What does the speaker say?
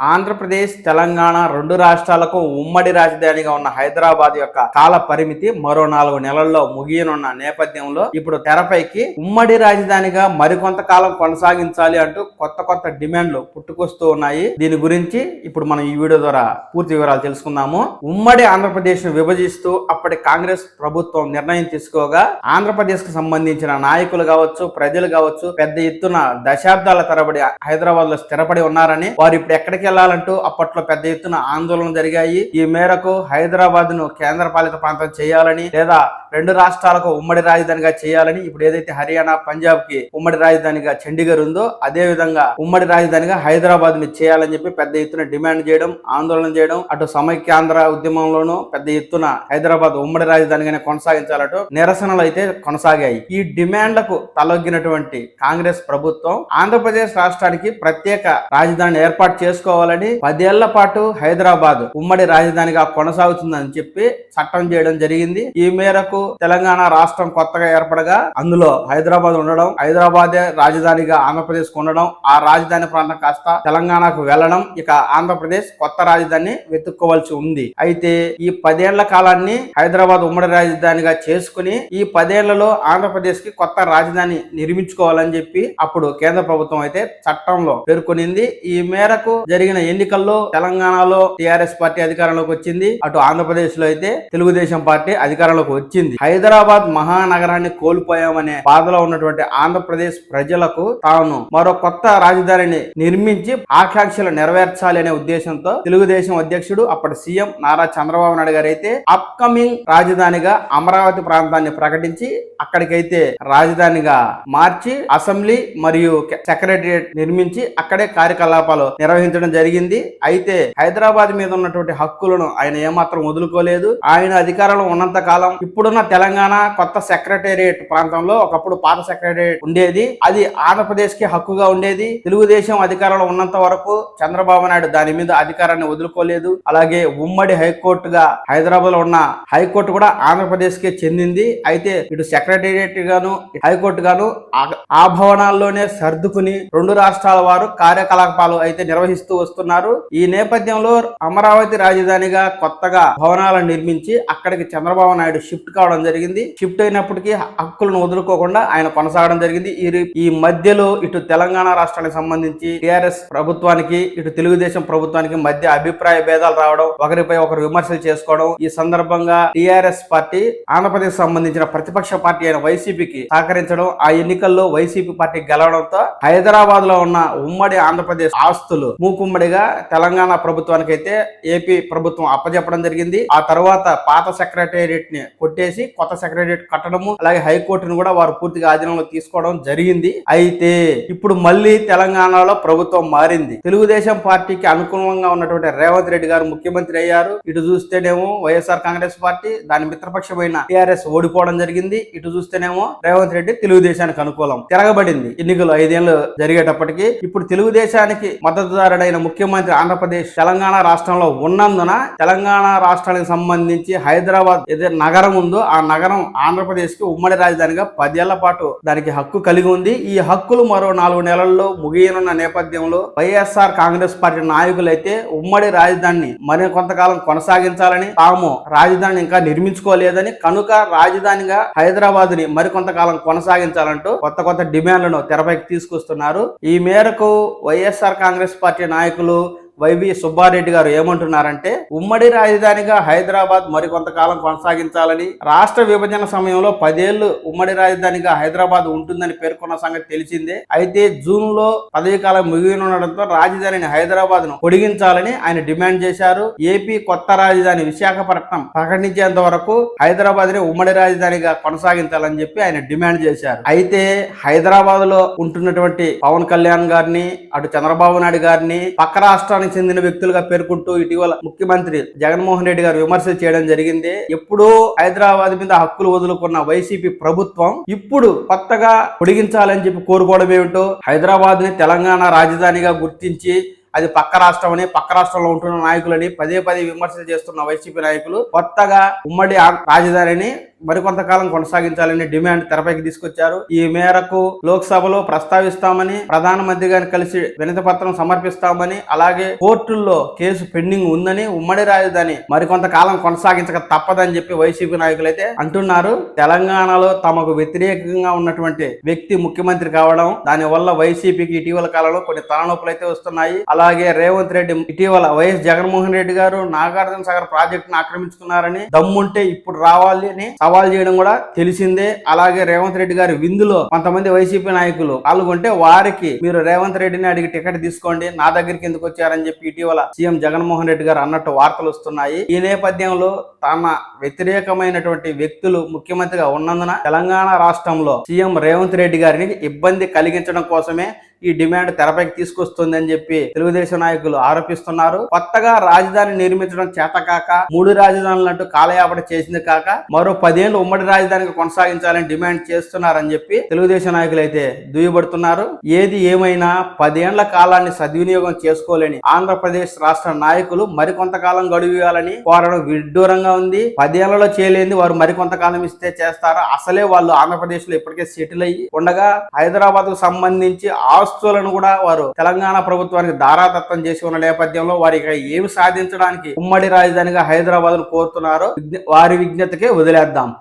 ఆంధ్రప్రదేశ్ తెలంగాణ రెండు రాష్ట్రాలకు ఉమ్మడి రాజధానిగా ఉన్న హైదరాబాద్ యొక్క కాల పరిమితి మరో నాలుగు నెలల్లో ముగియనున్న నేపథ్యంలో ఇప్పుడు తెరపైకి ఉమ్మడి రాజధానిగా మరికొంత కాలం కొనసాగించాలి అంటూ కొత్త కొత్త డిమాండ్లు పుట్టుకొస్తూ ఉన్నాయి. దీని గురించి ఇప్పుడు మనం ఈ వీడియో ద్వారా పూర్తి వివరాలు తెలుసుకుందాము. ఉమ్మడి ఆంధ్రప్రదేశ్ను విభజిస్తూ అప్పటి కాంగ్రెస్ ప్రభుత్వం నిర్ణయం తీసుకోగా ఆంధ్రప్రదేశ్కు సంబంధించిన నాయకులు కావచ్చు ప్రజలు కావచ్చు పెద్ద ఎత్తున దశాబ్దాల తరబడి హైదరాబాద్లో స్థిరపడి ఉన్నారని వారు ఇప్పుడు ఎక్కడికి వెళ్ళాలంటూ అప్పట్లో పెద్ద ఎత్తున ఆందోళన జరిగాయి. ఈ మేరకు హైదరాబాద్ను కేంద్ర పాలిత ప్రాంతం చేయాలని లేదా రెండు రాష్ట్రాలకు ఉమ్మడి రాజధానిగా చేయాలని ఇప్పుడు ఏదైతే హర్యానా పంజాబ్కి ఉమ్మడి రాజధానిగా చండీగఢ్ ఉందో అదే విధంగా ఉమ్మడి రాజధానిగా హైదరాబాద్ని చేయాలని చెప్పి పెద్ద ఎత్తున డిమాండ్ చేయడం ఆందోళన చేయడం అటు సమైక్యాంధ్ర ఉద్యమంలోనూ పెద్ద ఎత్తున హైదరాబాద్ ఉమ్మడి రాజధానిగానే కొనసాగించాలంటూ నిరసనలు అయితే కొనసాగాయి. ఈ డిమాండ్లకు తలొగ్గినటువంటి కాంగ్రెస్ ప్రభుత్వం ఆంధ్రప్రదేశ్ రాష్ట్రానికి ప్రత్యేక రాజధాని ఏర్పాటు చేసుకోవాలని పదేళ్ళ పాటు హైదరాబాద్ ఉమ్మడి రాజధానిగా కొనసాగుతుందని చెప్పి చట్టం చేయడం జరిగింది. ఈ మేరకు తెలంగాణ రాష్ట్రం కొత్తగా ఏర్పడగా అందులో హైదరాబాద్ ఉండడం హైదరాబాదే రాజధానిగా ఆంధ్రప్రదేశ్ ఉండడం ఆ రాజధాని ప్రాంతం కాస్త తెలంగాణకు వెళ్ళడం ఇక ఆంధ్రప్రదేశ్ కొత్త రాజధాని వెతుక్కోవాల్సి ఉంది. అయితే ఈ పదేళ్ళ కాలాన్ని హైదరాబాద్ ఉమ్మడి రాజధానిగా చేసుకుని ఈ పదేళ్ళలో ఆంధ్రప్రదేశ్కి కొత్త రాజధాని నిర్మించుకోవాలని చెప్పి అప్పుడు కేంద్ర ప్రభుత్వం అయితే చట్టంలో పేర్కొనింది. ఈ మేరకు జరిగిన ఎన్నికల్లో తెలంగాణలో టిఆర్ఎస్ పార్టీ అధికారంలోకి వచ్చింది. అటు ఆంధ్రప్రదేశ్లో అయితే తెలుగుదేశం పార్టీ అధికారంలోకి వచ్చింది. హైదరాబాద్ మహానగరాన్ని కోల్పోయామనే బాధలో ఉన్నటువంటి ఆంధ్రప్రదేశ్ ప్రజలకు తాను మరో కొత్త రాజధానిని నిర్మించి ఆకాంక్షలు నెరవేర్చాలి అనే ఉద్దేశంతో తెలుగుదేశం అధ్యక్షుడు అప్పటి సీఎం నారా చంద్రబాబు నాయుడు గారు అయితే అప్కమింగ్ రాజధానిగా అమరావతి ప్రాంతాన్ని ప్రకటించి అక్కడికైతే రాజధానిగా మార్చి అసెంబ్లీ మరియు సెక్రటరియట్ నిర్మించి అక్కడే కార్యకలాపాలు నిర్వహించడం జరిగింది. అయితే హైదరాబాద్ మీద ఉన్నటువంటి హక్కులను ఆయన ఏమాత్రం వదులుకోలేదు. ఆయన అధికారంలో ఉన్నంత కాలం ఇప్పుడు ఇప్పుడున్న తెలంగాణ కొత్త సెక్రటేరియట్ ప్రాంతంలో ఒకప్పుడు పాత సెక్రటేరియట్ ఉండేది. అది ఆంధ్రప్రదేశ్కి హక్కుగా ఉండేది. తెలుగుదేశం అధికారంలో ఉన్నంత వరకు చంద్రబాబు నాయుడు దాని మీద అధికారాన్ని వదులుకోలేదు. అలాగే ఉమ్మడి హైకోర్టుగా హైదరాబాద్లో ఉన్న హైకోర్టు కూడా ఆంధ్రప్రదేశ్కి చెందింది. అయితే ఇటు సెక్రటేరియట్ గాను హైకోర్టు గాను ఆ- భవనాల్లోనే సర్దుకుని రెండు రాష్ట్రాల వారు కార్యకలాపాలు అయితే నిర్వహిస్తూ వస్తున్నారు. ఈ నేపథ్యంలో అమరావతి రాజధానిగా కొత్తగా భవనాలను నిర్మించి అక్కడికి చంద్రబాబు నాయుడు షిఫ్ట్ కావడం జరిగింది. షిఫ్ట్ అయినప్పటికీ హక్కులను వదులుకోకుండా ఆయన కొనసాగడం జరిగింది. ఈ ఈ మధ్యలో ఇటు తెలంగాణ రాష్ట్రానికి సంబంధించి టిఆర్ఎస్ ప్రభుత్వానికి ఇటు తెలుగుదేశం ప్రభుత్వానికి మధ్య అభిప్రాయ భేదాలు రావడం ఒకరిపై ఒకరు విమర్శలు చేసుకోవడం ఈ సందర్భంగా టిఆర్ఎస్ పార్టీ ఆంధ్రప్రదేశ్ సంబంధించిన ప్రతిపక్ష పార్టీ అయిన వైసీపీకి సహకరించడం ఆ ఎన్నికల్లో వైసీపీ పార్టీ గెలవడంతో హైదరాబాద్లో ఉన్న ఉమ్మడి ఆంధ్రప్రదేశ్ ఆస్తులు మూకుమ్మడిగా తెలంగాణ ప్రభుత్వానికి అయితే ఏపీ ప్రభుత్వం అప్పచెప్పడం జరిగింది. ఆ తర్వాత పాత సెక్రటేరియట్ని కొట్టేసి కొత్త సెక్రటేరియట్ కట్టడము అలాగే హైకోర్టును కూడా వారు పూర్తిగా ఆధీనంలో తీసుకోవడం జరిగింది. అయితే ఇప్పుడు మళ్ళీ తెలంగాణలో ప్రభుత్వం మారింది. తెలుగుదేశం పార్టీకి అనుకూలంగా ఉన్నటువంటి రేవంత్ రెడ్డి గారు ముఖ్యమంత్రి అయ్యారు. ఇటు చూస్తేనేమో వైఎస్ఆర్ కాంగ్రెస్ పార్టీ దాని మిత్రపక్షమైన టిఆర్ఎస్ ఓడిపోవడం జరిగింది. ఇటు చూస్తేనేమో రేవంత్ రెడ్డి తెలుగుదేశానికి అనుకూలం. తిరగబడింది. ఎన్నికలు ఐదేళ్ళు జరిగేటప్పటికీ ఇప్పుడు తెలుగుదేశానికి మద్దతుదారుడైన ముఖ్యమంత్రి ఆంధ్రప్రదేశ్ తెలంగాణ రాష్ట్రంలో ఉన్నందున తెలంగాణ రాష్ట్రానికి సంబంధించి హైదరాబాద్ ఏదైతే నగరం ఉందో ఆ నగరం ఆంధ్రప్రదేశ్కి ఉమ్మడి రాజధానిగా పదేళ్ళ పాటు దానికి హక్కు కలిగి ఉంది. ఈ హక్కులు మరో నాలుగు నెలల్లో ముగియనున్న నేపథ్యంలో వైఎస్ఆర్ కాంగ్రెస్ పార్టీ నాయకులైతే ఉమ్మడి రాజధానిని మరి కొంతకాలం కొనసాగించాలని తాము రాజధానిని ఇంకా నిర్మించుకోలేదని కనుక రాజధానిగా హైదరాబాద్ని మరికొంతకాలం కొనసాగించాలంటూ కొత్త కొత్త డిమాండ్లను తెరపైకి తీసుకొస్తున్నారు. ఈ మేరకు వైఎస్ఆర్ కాంగ్రెస్ పార్టీ నాయకులు వైవి సుబ్బారెడ్డి గారు ఏమంటున్నారంటే ఉమ్మడి రాజధానిగా హైదరాబాద్ మరికొంతకాలం కొనసాగించాలని రాష్ట్ర విభజన సమయంలో పదేళ్ళు ఉమ్మడి రాజధానిగా హైదరాబాద్ ఉంటుందని పేర్కొన్న సంగతి తెలిసిందే. అయితే జూన్లో పదవి కాలం ముగియనుండడంతో రాజధానిని హైదరాబాద్ను పొడిగించాలని ఆయన డిమాండ్ చేశారు. ఏపీ కొత్త రాజధాని విశాఖపట్నం ప్రకటించేంత వరకు హైదరాబాద్ని ఉమ్మడి రాజధానిగా కొనసాగించాలని చెప్పి ఆయన డిమాండ్ చేశారు. అయితే హైదరాబాద్లో ఉంటున్నటువంటి పవన్ కళ్యాణ్ గారిని అటు చంద్రబాబు నాయుడు గారిని పక్క రాష్ట్రానికి చెందిన వ్యక్తులుగా పేర్కొంటూ ఇటీవల ముఖ్యమంత్రి జగన్మోహన్ రెడ్డి గారు విమర్శలు చేయడం జరిగింది. ఎప్పుడో హైదరాబాద్ మీద హక్కులు వదులుకున్న వైసీపీ ప్రభుత్వం ఇప్పుడు కొత్తగా పొడిగించాలని చెప్పి కోరుకోవడం ఏమిటో హైదరాబాద్ని తెలంగాణ రాజధానిగా గుర్తించి అది పక్క రాష్ట్రం పక్క రాష్ట్రంలో ఉంటున్న నాయకులని పదే పదే విమర్శలు చేస్తున్న వైసీపీ నాయకులు కొత్తగా ఉమ్మడి రాజధానిని మరికొంతకాలం కొనసాగించాలని డిమాండ్ తెరపైకి తీసుకొచ్చారు. ఈ మేరకు లోక్సభలో ప్రస్తావిస్తామని ప్రధానమంత్రి గారిని కలిసి వినతి పత్రం సమర్పిస్తామని అలాగే కోర్టుల్లో కేసు పెండింగ్ ఉందని ఉమ్మడి రాజధాని మరికొంతకాలం కొనసాగించక తప్పదని చెప్పి వైసీపీ నాయకులు అయితే అంటున్నారు. తెలంగాణలో తమకు వ్యతిరేకంగా ఉన్నటువంటి వ్యక్తి ముఖ్యమంత్రి కావడం దాని వల్ల వైసీపీకి ఇటీవల కాలంలో కొన్ని తలనొప్పులు అయితే వస్తున్నాయి. అలాగే రేవంత్ రెడ్డి ఇటీవల వైఎస్ జగన్మోహన్ రెడ్డి గారు నాగార్జున సాగర్ ప్రాజెక్టును ఆక్రమించుకున్నారని దమ్ముంటే ఇప్పుడు రావాలి అని సవాల్ చేయడం కూడా తెలిసిందే. అలాగే రేవంత్ రెడ్డి గారి విందులో కొంతమంది వైసీపీ నాయకులు పాల్గొంటే వారికి మీరు రేవంత్ రెడ్డిని అడిగి టికెట్ తీసుకోండి నా దగ్గరికి ఎందుకు వచ్చారని చెప్పి ఇటీవల సీఎం జగన్మోహన్ రెడ్డి గారు అన్నట్టు వార్తలు వస్తున్నాయి. ఈ నేపథ్యంలో తమ వ్యతిరేకమైనటువంటి వ్యక్తులు ముఖ్యమంత్రిగా ఉన్నందున తెలంగాణ రాష్ట్రంలో సీఎం రేవంత్ రెడ్డి గారిని ఇబ్బంది కలిగించడం కోసమే ఈ డిమాండ్ తెరపైకి తీసుకొస్తుంది అని చెప్పి తెలుగుదేశం నాయకులు ఆరోపిస్తున్నారు. కొత్తగా రాజధాని నిర్మించడం చేతకాక మూడు రాజధానులంటూ కాలయాపన చేసింది కాక మరో పదేళ్ళు ఉమ్మడి రాజధానికి కొనసాగించాలని డిమాండ్ చేస్తున్నారని చెప్పి తెలుగుదేశం నాయకులు అయితే దుయ్యబడుతున్నారు. ఏది ఏమైనా పదేళ్ళ కాలాన్ని సద్వినియోగం చేసుకోలేని ఆంధ్రప్రదేశ్ రాష్ట్ర నాయకులు మరికొంతకాలం గడువు ఇవ్వాలని కోరడం విడ్డూరంగా ఉంది. పదేళ్ళలో చేయలేని వారు మరికొంతకాలం ఇస్తే చేస్తారా? అసలే వాళ్ళు ఆంధ్రప్రదేశ్లో ఇప్పటికే సెటిల్ అయ్యి ఉండగా హైదరాబాద్కు సంబంధించి ఆస్తులను కూడా వారు తెలంగాణ ప్రభుత్వానికి దారాదత్తం చేసి ఉన్న నేపథ్యంలో వారికి ఏమి సాధించడానికి ఉమ్మడి రాజధానిగా హైదరాబాద్ కోరుతున్నారో విజ్ఞ- వారి విజ్ఞతకే వదిలేద్దాం.